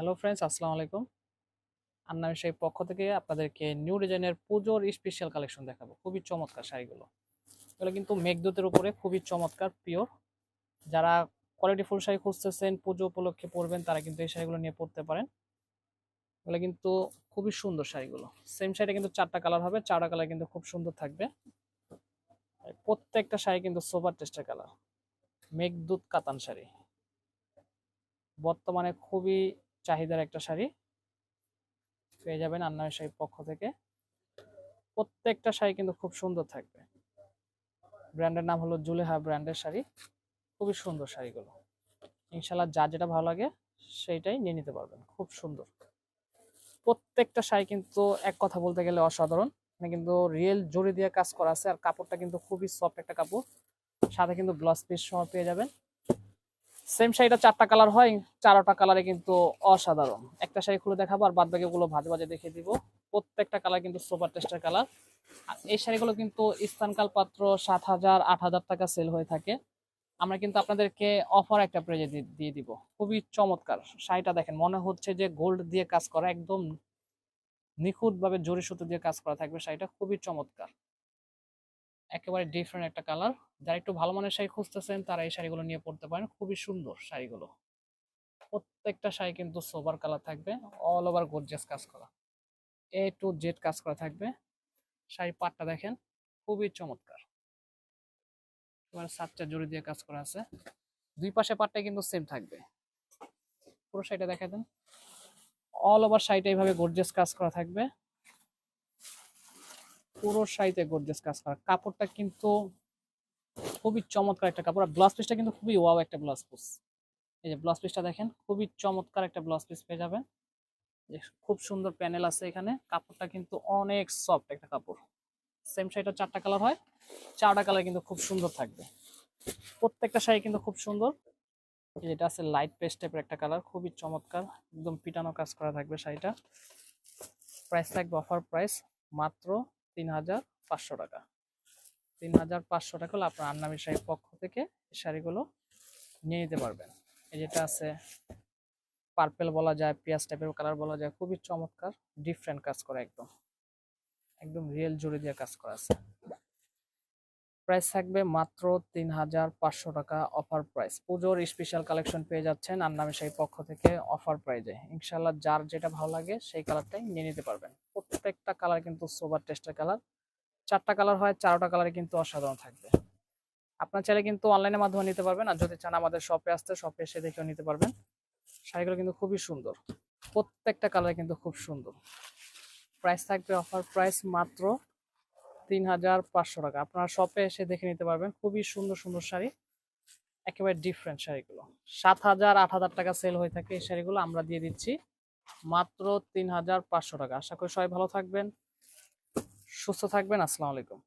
Hello friends আসসালামু আলাইকুম। আন্নামি সেই পক্ষ থেকে আপনাদেরকে নিউ ডিজাইনের পুজোর স্পেশাল কালেকশন দেখাবো। খুবই চমৎকার শাড়িগুলো। এগুলো কিন্তু মেঘদূতের উপরে খুবই চমৎকার পিওর যারা কোয়ালিটি ফুল শাড়ি খুঁজতেছেন, পুজো উপলক্ষে পরবেন, তারা কিন্তু এই শাড়িগুলো নিয়ে পরতে পারেন। এগুলো কিন্তু খুবই সুন্দর শাড়িগুলো। সেম শাড়িটা কিন্তু চারটা কালার হবে, চারটা কালার কিন্তু খুব সুন্দর থাকবে। প্রত্যেকটা শাড়ি কিন্তু সোবার টেস্টের কালার মেঘদূত কাতান শাড়ি। বর্তমানে খুবই চাহিদার একটা শাড়ি পেয়ে যাবেন আন্নার শাড়ির পক্ষ থেকে। প্রত্যেকটা শাড়ি কিন্তু খুব সুন্দর থাকবে। ব্র্যান্ডের নাম হলো জুলেহা ব্র্যান্ডের শাড়ি। খুবই সুন্দর শাড়িগুলো। ইনশাল্লাহ যা যেটা ভালো লাগে সেইটাই নিয়ে নিতে পারবেন। খুব সুন্দর। প্রত্যেকটা শাড়ি কিন্তু এক কথা বলতে গেলে অসাধারণ। মানে কিন্তু রিয়েল জড়ি দিয়ে কাজ করা আছে আর কাপড়টা কিন্তু খুবই সফট একটা কাপড়। সাথে কিন্তু ব্লাউজ পিস সহ পেয়ে যাবেন। সেম শাড়িটা চারটা কালার হয়, চারোটা কালারে কিন্তু অসাধারণ। একটা শাড়ি খুলে দেখাবো আর বাদ বাকিগুলো ভাজে ভাজে দেখে দিব। প্রত্যেকটা কালার কিন্তু সুপার টেস্টের কালার আর এই শাড়িগুলো কিন্তু স্থানকাল পাত্র সাত হাজার, আট হাজার টাকা সেল হয়ে থাকে। আমরা কিন্তু আপনাদেরকে অফার একটা প্রেজে দিয়ে দিব। খুবই চমৎকার শাড়িটা দেখেন, মনে হচ্ছে যে গোল্ড দিয়ে কাজ করা, একদম নিখুঁতভাবে জরি সুতো দিয়ে কাজ করা থাকবে শাড়িটা, খুবই চমৎকার। একেবারে ডিফারেন্ট একটা কালার যারা একটু ভালো মানের শাড়ি খুঁজতেছেন, তারা এই শাড়িগুলো নিয়ে পড়তে পারেন। খুবই সুন্দর শাড়িগুলো। প্রত্যেকটা শাড়ি কিন্তু সোবার কালার থাকবে অল ওভার গর্জিয়াস কাজ করা। এ টু জেড কাজ করা থাকবে। শাড়ি পাটটা দেখেন, খুবই চমৎকার। এবার সাতটা জড়ি দিয়ে কাজ করা আছে। দুই পাশে পাটটা কিন্তু সেম থাকবে। পুরো শাড়িটা দেখা দেন। অল ওভার শাড়িটা এইভাবে গর্জিয়াস কাজ করা থাকবে। পুরো শাড়িতে গর্জিয়াস কাজ করা। কাপড়টা কিন্তু খুবই চমৎকার একটা কাপড়। আর ব্লাউজ পিসটা কিন্তু খুবই ওয়াও একটা ব্লাউজ পিস এই যে ব্লাউজ পিসটা দেখেন, খুবই চমৎকার একটা ব্লাউজ পিস পেয়ে যাবেন। খুব সুন্দর প্যানেল আছে এখানে। কাপড়টা কিন্তু অনেক সফট একটা কাপড়। সেম শাড়িটা চারটা কালার হয়। চারটা কালার কিন্তু খুব সুন্দর থাকবে। প্রত্যেকটা শাড়ি কিন্তু খুব সুন্দর। এটা আছে লাইট পেস্ট টাইপের একটা কালার খুবই চমৎকার। একদম পিটানো কাজ করা থাকবে শাড়িটা। প্রাইস থাকবে অফার প্রাইস মাত্র তিন হাজার পাঁচশো টাকা। তিন হাজার পাঁচশো টাকা হলে আপনার আন্নামি শাড়ির পক্ষ থেকে শাড়িগুলো নিয়ে নিতে পারবেন। এই যেটা আছে, পার্পেল বলা যায়, পেঁয়াজ টাইপের কালার বলা যায়, খুবই চমৎকার ডিফারেন্ট কাজ করে একদম। একদম রিয়েল জুড়ে দিয়ে কাজ করা আছে। প্রাইস থাকবে মাত্র তিন হাজার পাঁচশো টাকা অফার প্রাইস। পুজোর স্পেশাল কালেকশন পেয়ে যাচ্ছেন আন্নামি সেই পক্ষ থেকে অফার প্রাইজে ইনশাল্লাহ যার যেটা ভালো লাগে সেই কালারটাই নিয়ে নিতে পারবেন। প্রত্যেকটা কালার কিন্তু সোবার টেস্টের কালার চারটা কালার হয়, চারোটা কালারে কিন্তু অসাধারণ থাকবে। আপনার চাইলে কিন্তু অনলাইনের মাধ্যমে নিতে পারবেন। আর যদি চান আমাদের শপে আসতে শপে এসে দেখেও নিতে পারবেন। শাড়িগুলো কিন্তু খুবই সুন্দর। প্রত্যেকটা কালার কিন্তু খুব সুন্দর। প্রাইস থাকবে অফার প্রাইস মাত্র তিন হাজার পাঁচশো টাকা। আপনারা শপে এসে দেখে নিতে পারবেন। খুবই সুন্দর সুন্দর শাড়ি। একেবারে ডিফারেন্ট শাড়িগুলো। সাত হাজার আট হাজার টাকা সেল হয়ে থাকে এই শাড়িগুলো আমরা দিয়ে দিচ্ছি। মাত্র তিন হাজার পাঁচশো টাকা। আশা করি সবাই ভালো থাকবেন, সুস্থ থাকবেন। আসসালামু আলাইকুম।